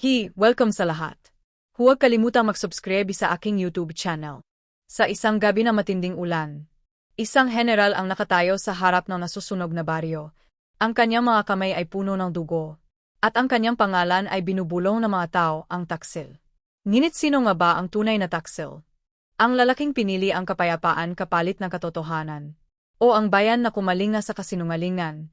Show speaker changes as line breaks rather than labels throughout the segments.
Hi, welcome sa lahat. Huwag kalimutang mag-subscribe sa aking YouTube channel. Sa isang gabi na matinding ulan, isang general ang nakatayo sa harap ng nasusunog na baryo. Ang kanyang mga kamay ay puno ng dugo, at ang kanyang pangalan ay binubulong ng mga tao, ang taksil. Ngunit sino nga ba ang tunay na taksil? Ang lalaking pinili ang kapayapaan kapalit ng katotohanan, o ang bayan na kumalinga sa kasinungalingan,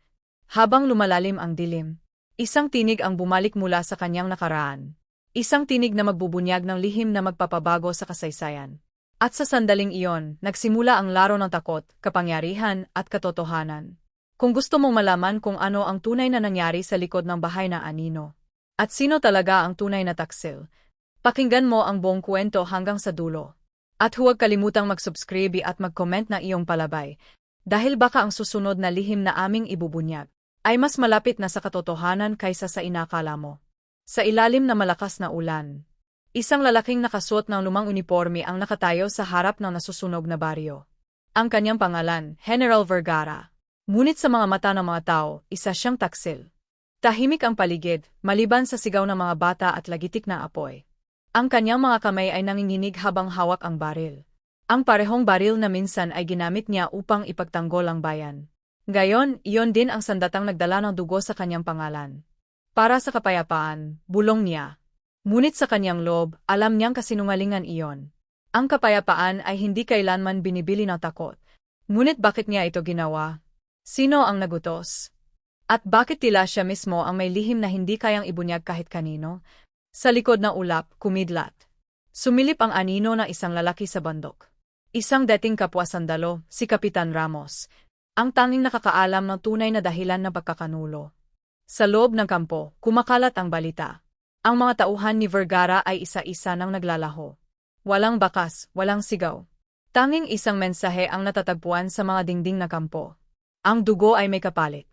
habang lumalalim ang dilim. Isang tinig ang bumalik mula sa kanyang nakaraan. Isang tinig na magbubunyag ng lihim na magpapabago sa kasaysayan. At sa sandaling iyon, nagsimula ang laro ng takot, kapangyarihan, at katotohanan. Kung gusto mong malaman kung ano ang tunay na nangyari sa likod ng bahay na anino, at sino talaga ang tunay na taksil, pakinggan mo ang buong kwento hanggang sa dulo. At huwag kalimutang mag-subscribe at mag-comment na iyong palabay, dahil baka ang susunod na lihim na aming ibubunyag ay mas malapit na sa katotohanan kaysa sa inakala mo. Sa ilalim na malakas na ulan, isang lalaking nakasuot ng lumang uniforme ang nakatayo sa harap ng nasusunog na baryo. Ang kanyang pangalan, General Vergara. Ngunit sa mga mata ng mga tao, isa siyang taksil. Tahimik ang paligid, maliban sa sigaw ng mga bata at lagitik na apoy. Ang kanyang mga kamay ay nanginginig habang hawak ang baril. Ang parehong baril na minsan ay ginamit niya upang ipagtanggol ang bayan. Gayon, iyon din ang sandatang nagdala ng dugo sa kanyang pangalan. Para sa kapayapaan, bulong niya. Ngunit sa kanyang loob, alam niyang kasinungalingan iyon. Ang kapayapaan ay hindi kailanman binibili ng takot. Ngunit bakit niya ito ginawa? Sino ang nagutos? At bakit tila siya mismo ang may lihim na hindi kayang ibunyag kahit kanino? Sa likod ng ulap, kumidlat. Sumilip ang anino ng isang lalaki sa bandok. Isang dating kapwa sandalo, si Kapitan Ramos, ang tanging nakakaalam ng tunay na dahilan ng pagkakanulo. Sa loob ng kampo, kumakalat ang balita. Ang mga tauhan ni Vergara ay isa-isa nang naglalaho. Walang bakas, walang sigaw. Tanging isang mensahe ang natatagpuan sa mga dingding na kampo. Ang dugo ay may kapalit.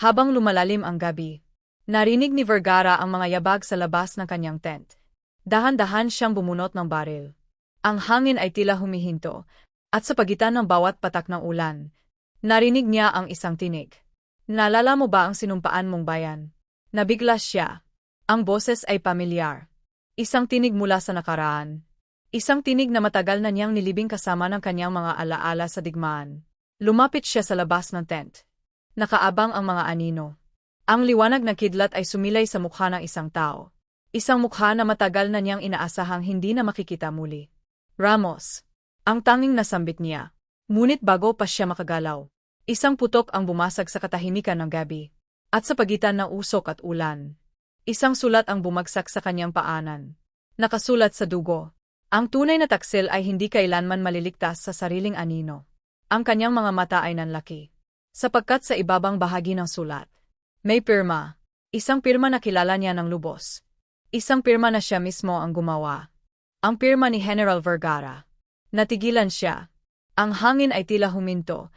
Habang lumalalim ang gabi, narinig ni Vergara ang mga yabag sa labas ng kanyang tent. Dahan-dahan siyang bumunot ng baril. Ang hangin ay tila humihinto, at sa pagitan ng bawat patak ng ulan, Narinig niya ang isang tinig. Nalala mo ba ang sinumpaan mong bayan? Nabigla siya. Ang boses ay pamilyar. Isang tinig mula sa nakaraan. Isang tinig na matagal na niyang nilibing kasama ng kanyang mga alaala sa digmaan. Lumapit siya sa labas ng tent. Nakaabang ang mga anino. Ang liwanag na kidlat ay sumilay sa mukha ng isang tao. Isang mukha na matagal na niyang inaasahang hindi na makikita muli. Ramos. Ang tanging nasambit niya. Ngunit bago pa siya makagalaw, isang putok ang bumasag sa katahimikan ng gabi. At sa pagitan ng usok at ulan, isang sulat ang bumagsak sa kanyang paanan. Nakasulat sa dugo. Ang tunay na taksil ay hindi kailanman maliligtas sa sariling anino. Ang kanyang mga mata ay nanlaki. Sapagkat sa ibabang bahagi ng sulat, may pirma. Isang pirma na kilala niya ng lubos. Isang pirma na siya mismo ang gumawa. Ang pirma ni General Vergara. Natigilan siya, ang hangin ay tila huminto.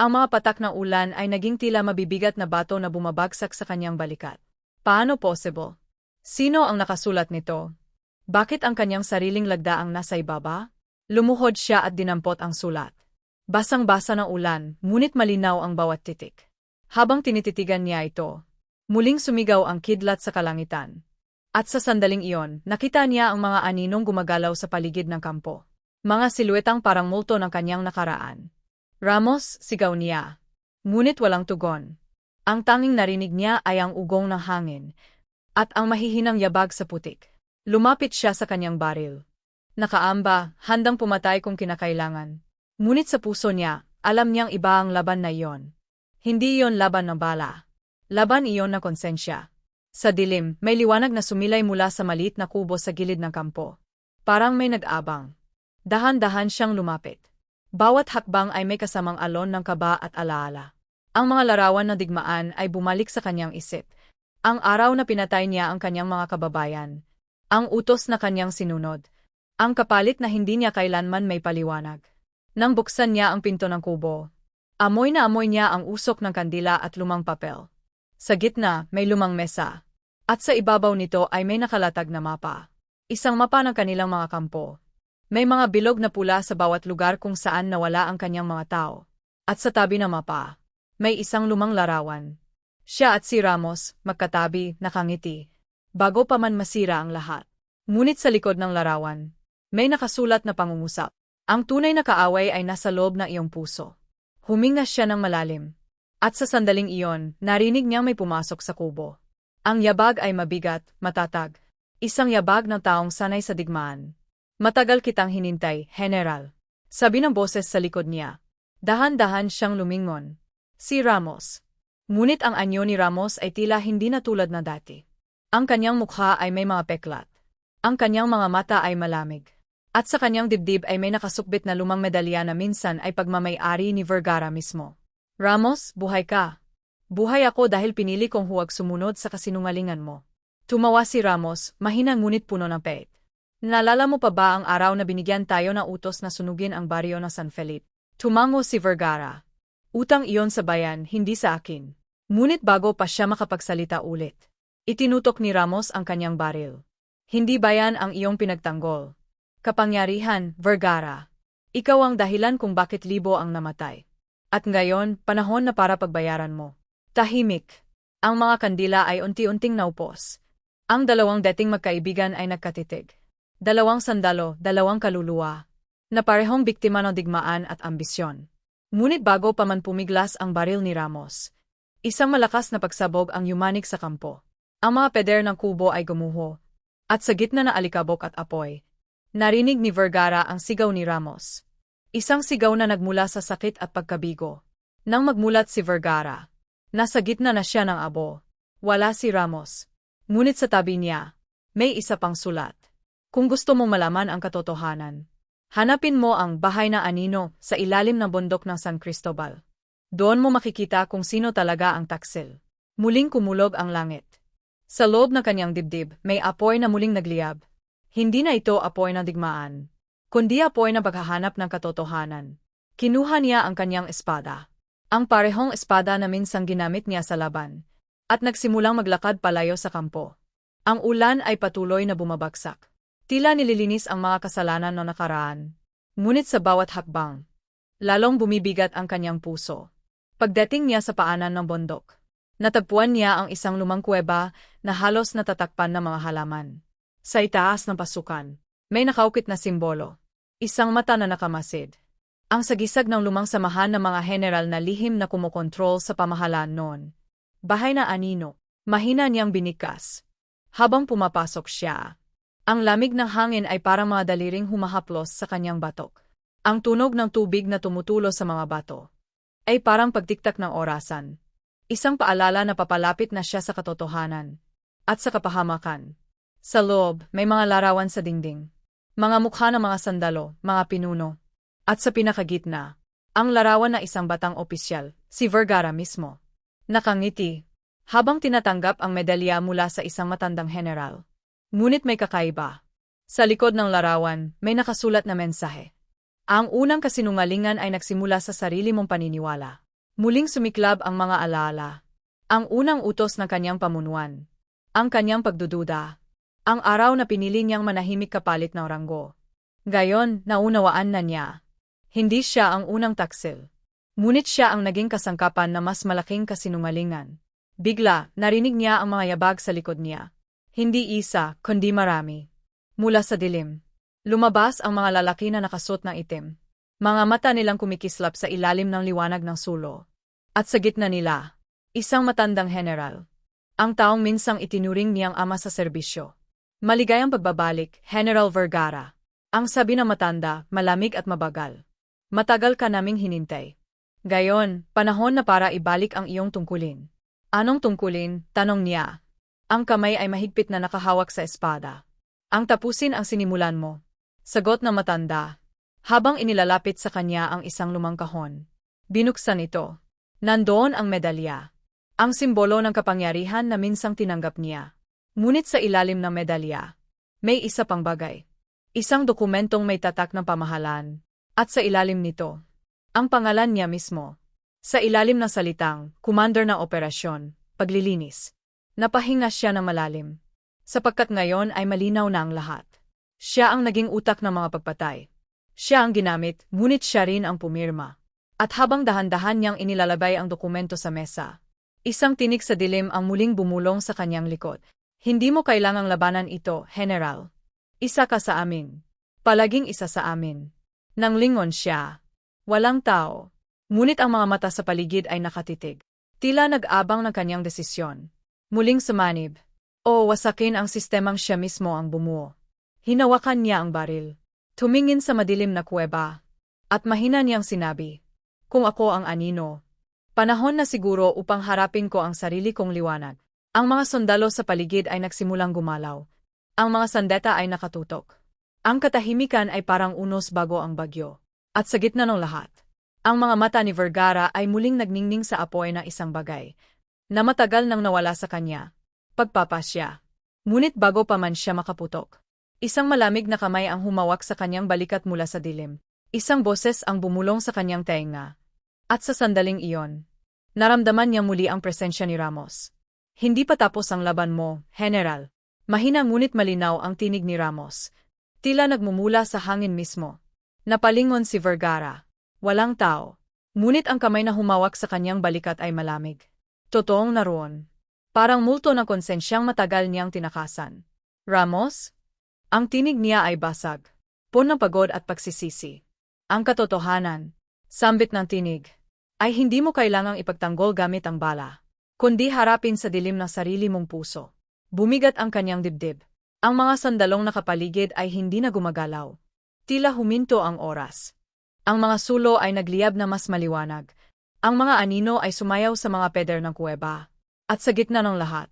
Ang mga patak ng ulan ay naging tila mabibigat na bato na bumabagsak sa kanyang balikat. Paano possible? Sino ang nakasulat nito? Bakit ang kanyang sariling lagda ang nasa ibaba? Lumuhod siya at dinampot ang sulat. Basang-basa ng ulan, ngunit malinaw ang bawat titik. Habang tinititigan niya ito, muling sumigaw ang kidlat sa kalangitan. At sa sandaling iyon, nakita niya ang mga aninong gumagalaw sa paligid ng kampo. Mga siluetang parang multo ng kanyang nakaraan. Ramos, sigaw niya. Ngunit walang tugon. Ang tanging narinig niya ay ang ugong ng hangin, at ang mahihinang yabag sa putik. Lumapit siya sa kanyang baril. Nakaamba, handang pumatay kung kinakailangan. Ngunit sa puso niya, alam niyang iba ang laban na iyon. Hindi iyon laban ng bala. Laban iyon na konsensya. Sa dilim, may liwanag na sumilay mula sa maliit na kubo sa gilid ng kampo. Parang may nag-abang. Dahan-dahan siyang lumapit. Bawat hakbang ay may kasamang alon ng kaba at alaala. Ang mga larawan ng digmaan ay bumalik sa kanyang isip. Ang araw na pinatay niya ang kanyang mga kababayan. Ang utos na kanyang sinunod. Ang kapalit na hindi niya kailanman may paliwanag. Nang buksan niya ang pinto ng kubo, amoy na amoy niya ang usok ng kandila at lumang papel. Sa gitna, may lumang mesa. At sa ibabaw nito ay may nakalatag na mapa. Isang mapa ng kanilang mga kampo. May mga bilog na pula sa bawat lugar kung saan nawala ang kanyang mga tao. At sa tabi ng mapa, may isang lumang larawan. Siya at si Ramos, magkatabi, nakangiti. bago pa man masira ang lahat. Ngunit sa likod ng larawan, may nakasulat na pangungusap. Ang tunay na kaaway ay nasa loob ng iyong puso. Huminga siya ng malalim. At sa sandaling iyon, narinig niya may pumasok sa kubo. Ang yabag ay mabigat, matatag. Isang yabag ng taong sanay sa digmaan. Matagal kitang hinintay, General. Sabi ng boses sa likod niya. Dahan-dahan siyang lumingon. Si Ramos. Ngunit ang anyo ni Ramos ay tila hindi na tulad na dati. Ang kanyang mukha ay may mga peklat. Ang kanyang mga mata ay malamig. At sa kanyang dibdib ay may nakasukbit na lumang medalya na minsan ay pagmamay-ari ni Vergara mismo. Ramos, buhay ka. Buhay ako dahil pinili kong huwag sumunod sa kasinungalingan mo. Tumawa si Ramos, mahina ngunit puno ng pait. Nalala mo pa ba ang araw na binigyan tayo ng utos na sunugin ang baryo ng San Felipe? Tumango si Vergara. Utang iyon sa bayan, hindi sa akin. Ngunit bago pa siya makapagsalita ulit, itinutok ni Ramos ang kanyang baril. Hindi bayan ang iyong pinagtanggol. Kapangyarihan, Vergara. Ikaw ang dahilan kung bakit libo ang namatay. At ngayon, panahon na para pagbayaran mo. Tahimik. Ang mga kandila ay unti-unting naupos. Ang dalawang dating magkaibigan ay nagkatitig. Dalawang sandalo, dalawang kaluluwa. Na parehong biktima ng digmaan at ambisyon. Ngunit bago pa man pumiglas ang baril ni Ramos, isang malakas na pagsabog ang yumanik sa kampo. Ang mga peder ng kubo ay gumuho. At sa gitna na alikabok at apoy, Narinig ni Vergara ang sigaw ni Ramos. Isang sigaw na nagmula sa sakit at pagkabigo. Nang magmulat si Vergara, nasa gitna na siya ng abo. Wala si Ramos. Ngunit sa tabi niya, may isa pang sulat. Kung gusto mong malaman ang katotohanan, hanapin mo ang bahay na anino sa ilalim ng bundok ng San Cristobal. Doon mo makikita kung sino talaga ang taksil. Muling kumulog ang langit. Sa loob ng kanyang dibdib, may apoy na muling nagliyab. Hindi na ito apoy ng digmaan, kundi apoy na paghahanap ng katotohanan. Kinuha niya ang kanyang espada. Ang parehong espada na minsang ginamit niya sa laban. At nagsimulang maglakad palayo sa kampo. Ang ulan ay patuloy na bumabagsak. Tila nililinis ang mga kasalanan ng nakaraan. Ngunit sa bawat hakbang, lalong bumibigat ang kanyang puso. Pagdating niya sa paanan ng bundok, natagpuan niya ang isang lumang kuweba na halos natatakpan ng mga halaman. Sa itaas ng pasukan, may nakaukit na simbolo. Isang mata na nakamasid. Ang sagisag ng lumang samahan ng mga general na lihim na kumokontrol sa pamahalaan noon. Bahay na anino, mahina niyang binikas. Habang pumapasok siya, ang lamig ng hangin ay parang mga daliring humahaplos sa kanyang batok. Ang tunog ng tubig na tumutulo sa mga bato ay parang pagtiktak ng orasan. Isang paalala na papalapit na siya sa katotohanan at sa kapahamakan. Sa loob, may mga larawan sa dingding. Mga mukha ng mga sandalo, mga pinuno. At sa pinakagitna, ang larawan na isang batang opisyal, si Vergara mismo. Nakangiti, habang tinatanggap ang medalya mula sa isang matandang general. Ngunit may kakaiba. Sa likod ng larawan, may nakasulat na mensahe. Ang unang kasinungalingan ay nagsimula sa sarili mong paniniwala. Muling sumiklab ang mga alaala. Ang unang utos ng kanyang pamunuan. Ang kanyang pagdududa. Ang araw na pinili niyang manahimik kapalit ng ranggo. Gayon, naunawaan na niya. Hindi siya ang unang taksil. Ngunit siya ang naging kasangkapan na mas malaking kasinungalingan. Bigla, narinig niya ang mga yabag sa likod niya. Hindi isa, kundi marami. Mula sa dilim. Lumabas ang mga lalaki na nakasot ng itim. Mga mata nilang kumikislap sa ilalim ng liwanag ng sulo. At sa gitna nila, isang matandang general. Ang taong minsang itinuring niyang ama sa serbisyo. Maligayang pagbabalik, General Vergara. Ang sabi ng matanda, malamig at mabagal. Matagal ka naming hinintay. Gayon, panahon na para ibalik ang iyong tungkulin. Anong tungkulin? Tanong niya. Ang kamay ay mahigpit na nakahawak sa espada. Ang tapusin ang sinimulan mo. Sagot ng matanda. Habang inilalapit sa kanya ang isang lumang kahon. Binuksan ito. Nandoon ang medalya. Ang simbolo ng kapangyarihan na minsang tinanggap niya. Ngunit sa ilalim ng medalya, may isa pang bagay. Isang dokumentong may tatak ng pamahalan. At sa ilalim nito, ang pangalan niya mismo. Sa ilalim ng salitang, commander ng operasyon, paglilinis. Napahinga siya ng malalim. Sapagkat ngayon ay malinaw na ang lahat. Siya ang naging utak ng mga pagpatay. Siya ang ginamit, ngunit siya rin ang pumirma. At habang dahan-dahan niyang inilalabay ang dokumento sa mesa, isang tinig sa dilim ang muling bumulong sa kanyang likod. Hindi mo kailangang labanan ito, General. Isa ka sa amin. Palaging isa sa amin. Nang lingon siya. Walang tao. Ngunit ang mga mata sa paligid ay nakatitig. Tila nag-abang ng kanyang desisyon. Muling sumanib. O wasakin ang sistemang siya mismo ang bumuo. Hinawakan niya ang baril. Tumingin sa madilim na kuweba. At mahina niyang sinabi. Kung ako ang anino. Panahon na siguro upang harapin ko ang sarili kong liwanag. Ang mga sundalo sa paligid ay nagsimulang gumalaw. Ang mga sandeta ay nakatutok. Ang katahimikan ay parang unos bago ang bagyo. At sa gitna ng lahat, ang mga mata ni Vergara ay muling nagningning sa apoy na isang bagay na matagal nang nawala sa kanya. Pagpapasya. Ngunit bago pa man siya makaputok. Isang malamig na kamay ang humawak sa kanyang balikat mula sa dilim. Isang boses ang bumulong sa kanyang tenga. At sa sandaling iyon, naramdaman niya muli ang presensya ni Ramos. Hindi pa tapos ang laban mo, General. Mahina ngunit malinaw ang tinig ni Ramos. Tila nagmumula sa hangin mismo. Napalingon si Vergara. Walang tao. Ngunit ang kamay na humawak sa kanyang balikat ay malamig. Totoong naroon. Parang multo ng konsensyang matagal niyang tinakasan. Ramos? Ang tinig niya ay basag. Pun ng pagod at pagsisisi. Ang katotohanan, sambit ng tinig, ay hindi mo kailangang ipagtanggol gamit ang bala kundi harapin sa dilim ng sarili mong puso. Bumigat ang kanyang dibdib. Ang mga sandalong nakapaligid ay hindi na gumagalaw. Tila huminto ang oras. Ang mga sulo ay nagliyab na mas maliwanag. Ang mga anino ay sumayaw sa mga peder ng kuweba. At sa gitna ng lahat,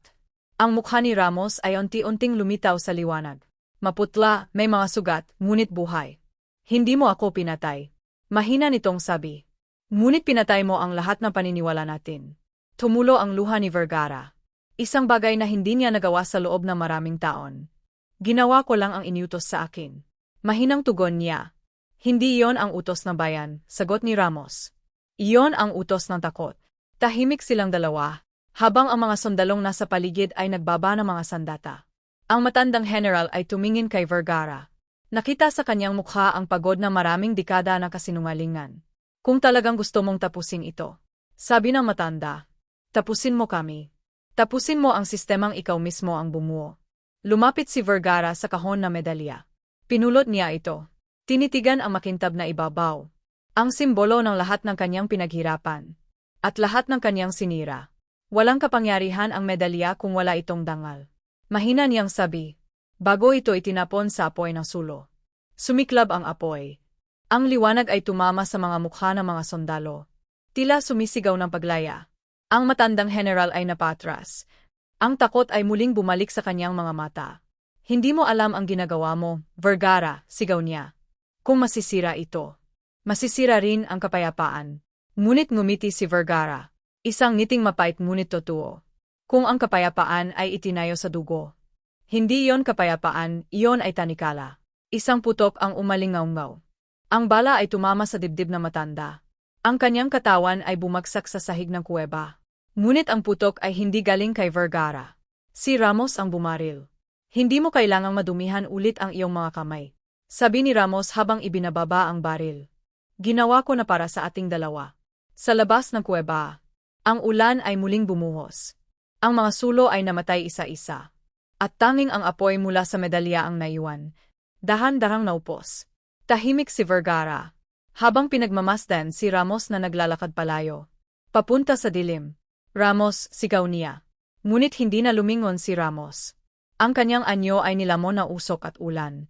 ang mukha ni Ramos ay unti-unting lumitaw sa liwanag. Maputla, may mga sugat, ngunit buhay. Hindi mo ako pinatay. Mahina nitong sabi. Ngunit pinatay mo ang lahat ng paniniwala natin. Tumulo ang luha ni Vergara. Isang bagay na hindi niya nagawa sa loob ng maraming taon. Ginawa ko lang ang inutos sa akin. Mahinang tugon niya. Hindi iyon ang utos ng bayan, sagot ni Ramos. Iyon ang utos ng takot. Tahimik silang dalawa, habang ang mga sundalong nasa paligid ay nagbaba ng mga sandata. Ang matandang general ay tumingin kay Vergara. Nakita sa kanyang mukha ang pagod na maraming dekada ng kasinungalingan. Kung talagang gusto mong tapusin ito, sabi ng matanda, Tapusin mo kami. Tapusin mo ang sistemang ikaw mismo ang bumuo. Lumapit si Vergara sa kahon na medalya. Pinulot niya ito. Tinitigan ang makintab na ibabaw. Ang simbolo ng lahat ng kanyang pinaghirapan. At lahat ng kanyang sinira. Walang kapangyarihan ang medalya kung wala itong dangal. Mahina niyang sabi. Bago ito itinapon sa apoy ng sulo. Sumiklab ang apoy. Ang liwanag ay tumama sa mga mukha ng mga sundalo. Tila sumisigaw ng paglaya. Ang matandang general ay napatras. Ang takot ay muling bumalik sa kanyang mga mata. Hindi mo alam ang ginagawa mo, Vergara, sigaw niya. Kung masisira ito, masisira rin ang kapayapaan. Ngunit ngumiti si Vergara. Isang ngiting mapait ngunit totoo. Kung ang kapayapaan ay itinayo sa dugo. Hindi iyon kapayapaan, iyon ay tanikala. Isang putok ang umalingaw-ngaw. Ang bala ay tumama sa dibdib na matanda. Ang kanyang katawan ay bumagsak sa sahig ng kuweba. Ngunit ang putok ay hindi galing kay Vergara. Si Ramos ang bumaril. Hindi mo kailangang madumihan ulit ang iyong mga kamay. Sabi ni Ramos habang ibinababa ang baril. Ginawa ko na para sa ating dalawa. Sa labas ng kuweba, ang ulan ay muling bumuhos. Ang mga sulo ay namatay isa-isa. At tanging ang apoy mula sa medalya ang naiwan. Dahan-darang naupos. Tahimik si Vergara. Habang pinagmamasdan si Ramos na naglalakad palayo. Papunta sa dilim. Ramos, sigaw niya. Ngunit hindi na lumingon si Ramos. Ang kanyang anyo ay nilamon na usok at ulan.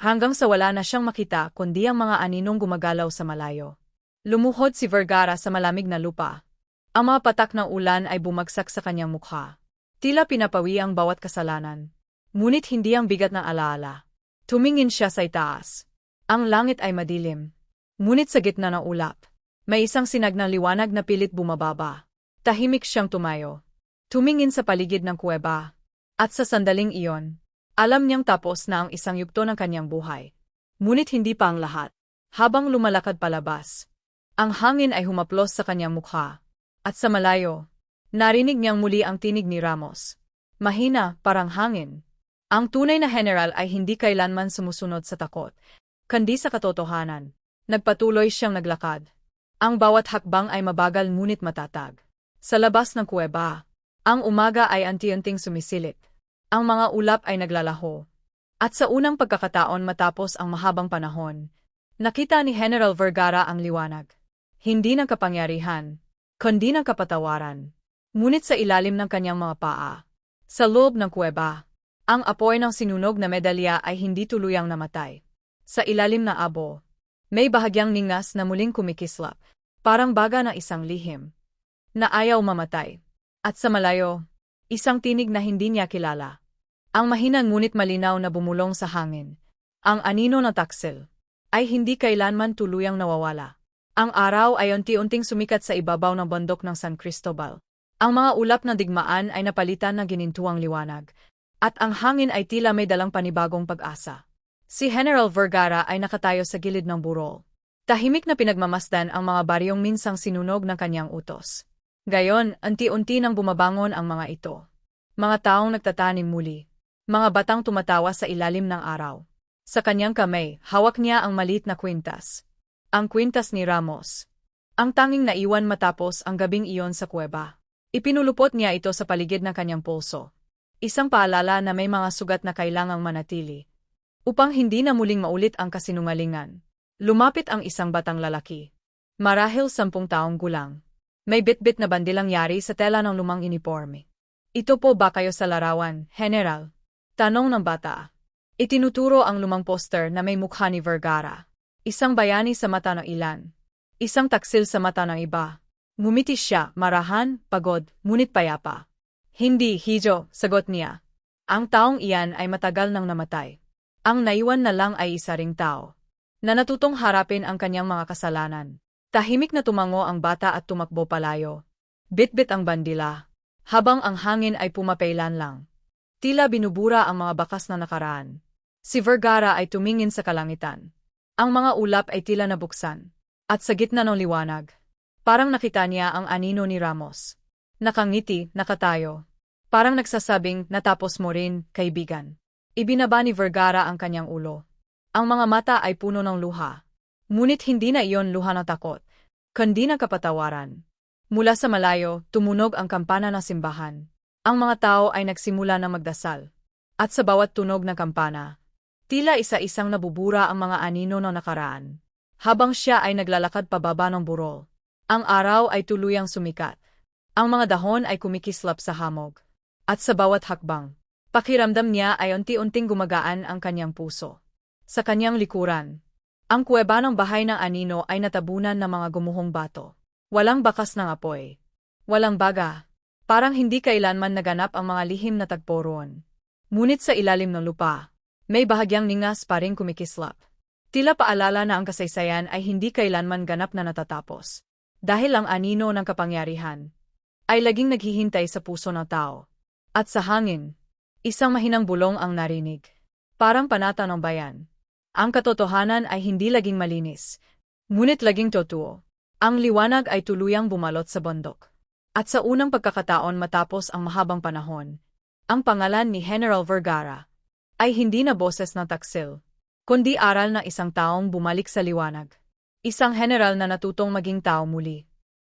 Hanggang sa wala na siyang makita kundi ang mga aninong gumagalaw sa malayo. Lumuhod si Vergara sa malamig na lupa. Ang mga patak ng ulan ay bumagsak sa kanyang mukha. Tila pinapawi ang bawat kasalanan. Ngunit hindi ang bigat ng alaala. Tumingin siya sa itaas. Ang langit ay madilim. Ngunit sa gitna ng ulap, may isang sinag na liwanag na pilit bumababa. Tahimik siyang tumayo. Tumingin sa paligid ng kuweba. At sa sandaling iyon, alam niyang tapos na ang isang yugto ng kanyang buhay. Ngunit hindi pa ang lahat. Habang lumalakad palabas, ang hangin ay humaplos sa kanyang mukha. At sa malayo, narinig niyang muli ang tinig ni Ramos. Mahina, parang hangin. Ang tunay na general ay hindi kailanman sumusunod sa takot, kundi sa katotohanan. Nagpatuloy siyang naglakad. Ang bawat hakbang ay mabagal ngunit matatag. Sa labas ng kuweba, ang umaga ay anti-unting sumisilip. Ang mga ulap ay naglalaho. At sa unang pagkakataon matapos ang mahabang panahon, nakita ni General Vergara ang liwanag. Hindi ng kapangyarihan, kundi ng kapatawaran. Ngunit sa ilalim ng kanyang mga paa, sa loob ng kuweba, ang apoy ng sinunog na medalya ay hindi tuluyang namatay. Sa ilalim na abo, may bahagyang ningas na muling kumikislap, parang baga ng isang lihim, na ayaw mamatay. At sa malayo, isang tinig na hindi niya kilala. Ang mahinang ngunit malinaw na bumulong sa hangin. Ang anino ng taksil ay hindi kailanman tuluyang nawawala. Ang araw ay unti-unting sumikat sa ibabaw ng bundok ng San Cristobal. Ang mga ulap ng digmaan ay napalitan ng ginintuang liwanag, at ang hangin ay tila may dalang panibagong pag-asa. Si General Vergara ay nakatayo sa gilid ng burol. Tahimik na pinagmamasdan ang mga baryong minsang sinunog ng kanyang utos. Gayon, anti-unti nang bumabangon ang mga ito. Mga taong nagtatanim muli. Mga batang tumatawa sa ilalim ng araw. Sa kanyang kamay, hawak niya ang maliit na kwintas. Ang kwintas ni Ramos. Ang tanging naiwan matapos ang gabing iyon sa kuweba. Ipinulupot niya ito sa paligid ng kanyang pulso. Isang paalala na may mga sugat na kailangang manatili. Upang hindi na muling maulit ang kasinungalingan, lumapit ang isang batang lalaki. Marahil sampung taong gulang. May bitbit na bandilang yari sa tela ng lumang uniforme. Ito po ba kayo sa larawan, General? Tanong ng bata. Itinuturo ang lumang poster na may mukha ni Vergara. Isang bayani sa mata ng ilan. Isang taksil sa mata ng iba. Ngumiti siya, marahan, pagod, ngunit payapa. Hindi, Hijo, sagot niya. Ang taong iyan ay matagal nang namatay. Ang naiwan na lang ay isa ring tao, na natutong harapin ang kanyang mga kasalanan. Tahimik na tumango ang bata at tumakbo palayo. Bitbit ang bandila, habang ang hangin ay pumapailan lang. Tila binubura ang mga bakas na nakaraan. Si Vergara ay tumingin sa kalangitan. Ang mga ulap ay tila nabuksan. At sa gitna ng liwanag, parang nakita niya ang anino ni Ramos. Nakangiti, nakatayo. Parang nagsasabing, natapos mo rin, kaibigan. Ibinaba ni Vergara ang kanyang ulo. Ang mga mata ay puno ng luha. Ngunit hindi na iyon luha ng takot, kundi ng kapatawaran. Mula sa malayo, tumunog ang kampana ng simbahan. Ang mga tao ay nagsimula na magdasal. At sa bawat tunog ng kampana, tila isa-isang nabubura ang mga anino ng nakaraan. Habang siya ay naglalakad pababa ng burol, ang araw ay tuluyang sumikat. Ang mga dahon ay kumikislap sa hamog. At sa bawat hakbang, Pakiramdam niya ay unti-unting gumagaan ang kanyang puso. Sa kanyang likuran, ang kuweba ng bahay ng anino ay natabunan ng mga gumuhong bato. Walang bakas ng apoy. Walang baga. Parang hindi kailanman naganap ang mga lihim na tagpo roon. Ngunit sa ilalim ng lupa, may bahagyang ningas pa rin kumikislap. Tila paalala na ang kasaysayan ay hindi kailanman ganap na natatapos. Dahil ang anino ng kapangyarihan ay laging naghihintay sa puso ng tao. At sa hangin, Isang mahinang bulong ang narinig. Parang panata ng bayan. Ang katotohanan ay hindi laging malinis. Ngunit laging totoo. Ang liwanag ay tuluyang bumalot sa bundok. At sa unang pagkakataon matapos ang mahabang panahon, ang pangalan ni General Vergara ay hindi na boses ng taksil, kundi aral ng isang taong bumalik sa liwanag. Isang general na natutong maging tao muli.